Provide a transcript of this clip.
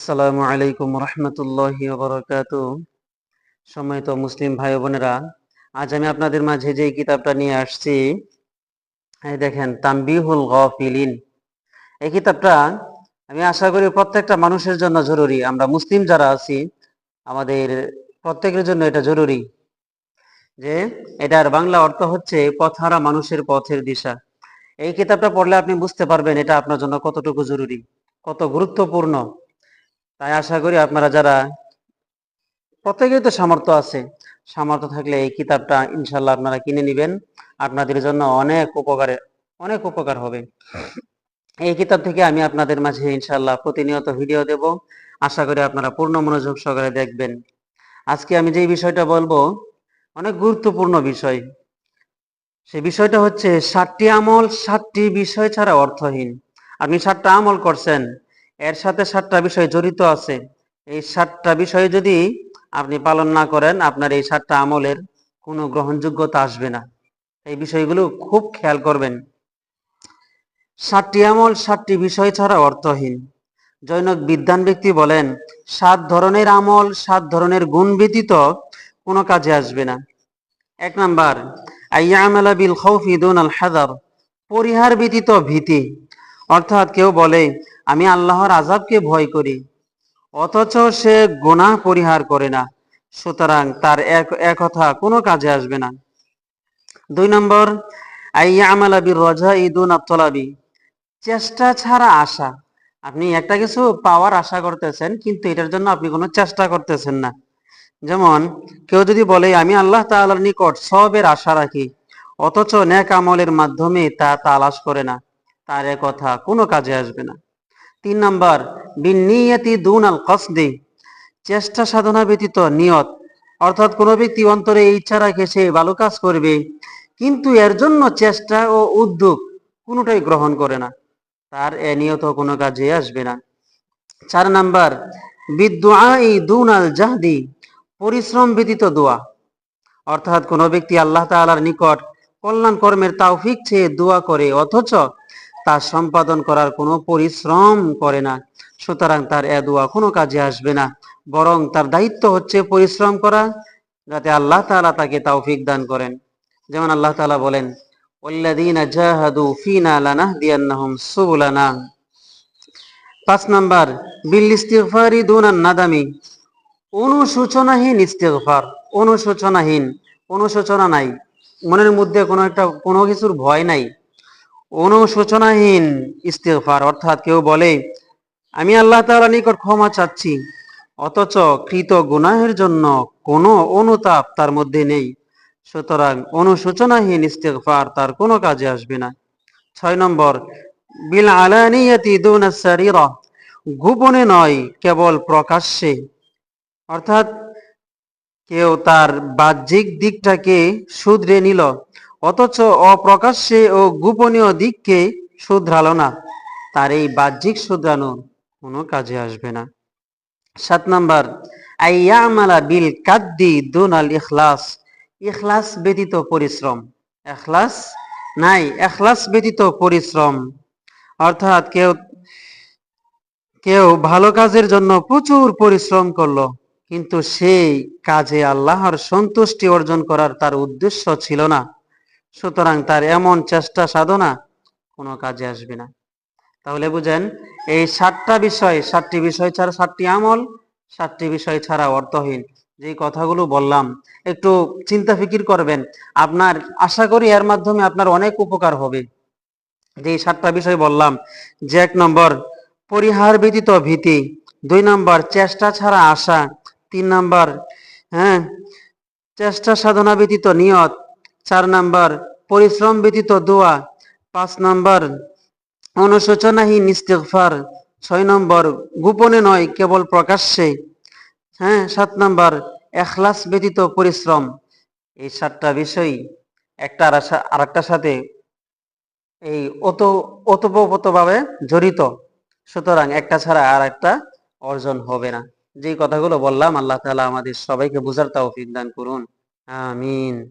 আসসালামু আলাইকুম রহমতুল্লাহি বরকাত সম্মানিত মুসলিম ভাই বোনেরা, আজ আমি আপনাদের মাঝে যে কিতাবটা নিয়ে আসছি দেখেন তাম্বিহুল গফিলিন। এই কিতাবটা আমি আশা করি প্রত্যেকটা মানুষের জন্য জরুরি। আমরা মুসলিম যারা আছি, আমাদের প্রত্যেকের জন্য এটা জরুরি যে এটার বাংলা অর্থ হচ্ছে পথহারা মানুষের পথের দিশা। এই কিতাবটা পড়লে আপনি বুঝতে পারবেন এটা আপনার জন্য কতটুকু জরুরি, কত গুরুত্বপূর্ণ। তাই আশা করি আপনারা যারা প্রত্যেকেই তো সামর্থ্য আছে, সামর্থ্য থাকলে এই কিতাবটা ইনশাল্লাহ আপনারা কিনে নেবেন। আপনাদের জন্য অনেক উপকারে, অনেক উপকার হবে। এই কিতাব থেকে আমি আপনাদের মাঝে ইনশাল্লাহ প্রতিনিয়ত ভিডিও দেব। আশা করি আপনারা পূর্ণ মনোযোগ সহকারে দেখবেন। আজকে আমি যে বিষয়টা বলব, অনেক গুরুত্বপূর্ণ বিষয়। সে বিষয়টা হচ্ছে, সাতটি আমল সাতটি বিষয় ছাড়া অর্থহীন। আপনি সাতটা আমল করছেন এর সাথে সাতটা বিষয় জড়িত আছে। এই সাতটা বিষয় যদি আপনি পালন না করেন, আপনার এই সাতটা আমলের কোনো গ্রহণযোগ্যতা আসবে না। এই বিষয়গুলো খুব খেয়াল করবেন। সাতটি আমল, সাতটি বিষয় ছাড়া অর্থহীন। জৈনক বিদ্যান ব্যক্তি বলেন, সাত ধরনের আমল, সাত ধরনের গুণ ব্যতীত কোনো কাজে আসবে না। এক নাম্বার, আইয়ামালা বিল হাদার, পরিহার ব্যতীত ভীতি। অর্থাৎ কেউ বলে আমি আল্লাহর আজাবকে ভয় করি, অথচ সে গুনাহ পরিহার করে না, সুতরাং তার এক কথা কোনো কাজে আসবে না। দুই নম্বর আইয়া আমালা বির রজা ইদুন আত্তলাবি চেষ্টা ছাড়া আশা। আপনি একটা কিছু পাওয়ার আশা করতেছেন, কিন্তু এটার জন্য আপনি কোনো চেষ্টা করতেছেন না। যেমন, কেউ যদি বলে, আমি আল্লাহ তাআলার নিকট সবের আশা রাখি, অথচ ন্যাক আমলের মাধ্যমে তা তালাশ করে না, তার কথা কোনো কাজে আসবে না। তিন নাম্বার বিনিয়তি দুন আল কসদি। চেষ্টা সাধনা ব্যতীত নিয়ত। অর্থাৎ কোনো ব্যক্তি অন্তরে ইচ্ছা রাখে সে ভালো কাজ করবে, কিন্তু এর জন্য চেষ্টা ও উদ্যোগ কোনোটাই গ্রহণ করে না। তার এ নিয়ত কোনো কাজে আসবে না। চার নাম্বার, বিদুআই দুন আল জাহদি, পরিশ্রম ব্যতীত দোয়া। অর্থাৎ কোনো ব্যক্তি আল্লাহ তাআলার নিকট কল্যাণ কর্মের তাওফিক চেয়ে দোয়া করে, অথচ তা সম্পাদন করার কোনো পরিশ্রম করে না। সুতরাং তার এ দোয়া কোনো কাজে আসবে না। বরং তার দায়িত্ব হচ্ছে পরিশ্রম করা, যাতে আল্লাহ তাআলা তাকে তাওফিক দান করেন। যেমন আল্লাহ তাআলা বলেন পাঁচ নাম্বার, বিল ইস্তিগফারি দুনান নাদামি। অনুশোচনাহীন ইস্তেগফার, অনুশোচনাহীন, অনুশোচনা নাই। মনের মধ্যে কোনো একটা কোনো কিছুর ভয় নাই। অনুশোচনাহীন ইস্তেগফার, অর্থাৎ কেউ বলে, আমি আল্লাহ তাআলা নিকট ক্ষমা চাচ্ছি, অথচ কৃত গুনাহের জন্য কোনো অনুতাপ তার মধ্যে নেই। সুতরাং অনুশোচনাহীন ইস্তেফার তার কোনো কাজে আসবে না। ছয় নম্বর, বিল আলানিয়াতি গোপনে নয়, কেবল প্রকাশ্যে। অর্থাৎ কেউ তার বাহ্যিক দিকটাকে শুধরে নিল অথচ অপ্রকাশ্যে ও গোপনীয় দিককে শুধরালো না, তার এই বাহ্যিক শুধরানো কোনো কাজে আসবে না। সাত নাম্বার আইয়ামালা বিল কাদ্দি দুন আল ইখলাস। ইখলাস ব্যতীত পরিশ্রম। এখলাস নাই এখলাস ব্যতীত পরিশ্রম। অর্থাৎ কেউ কেউ ভালো কাজের জন্য প্রচুর পরিশ্রম করল, কিন্তু সেই কাজে আল্লাহর সন্তুষ্টি অর্জন করার তার উদ্দেশ্য ছিল না। সুতরাং তার এমন চেষ্টা সাধনা কোনো কাজে আসবে না। তাহলে বুঝেন, এই সাতটা বিষয়, সাতটি বিষয় ছাড়া সাতটি আমল, সাতটি বিষয় ছাড়া অর্থহীন। যে কথাগুলো বললাম, একটু চিন্তা ফিকির করবেন, আপনার আশা করি এর মাধ্যমে আপনার অনেক উপকার হবে। যে সাতটা বিষয় বললাম, যে এক নম্বর, পরিহার ব্যতীত ভীতি। দুই নম্বর, চেষ্টা ছাড়া আশা। তিন নম্বর হ্যাঁ চেষ্টা সাধনা ব্যতীত নিয়ত। চার নাম্বার, পরিশ্রম ব্যতীত দোয়া। পাঁচ নাম্বার, অনুশোচনাহীন ইস্তেগফার। ছয় নম্বর, গোপনে নয়, কেবল প্রকাশ্যে। হ্যাঁ সাত নাম্বার, এখলাস ব্যতীত পরিশ্রম। এই সাতটা বিষয় একটা আর একটার সাথে এই অত ওতপ্রোতভাবে জড়িত। সুতরাং একটা ছাড়া আর একটা অর্জন হবে না। যে কথাগুলো বললাম, আল্লাহ তালা আমাদের সবাইকে বুঝার তাও দান করুন। আমিন।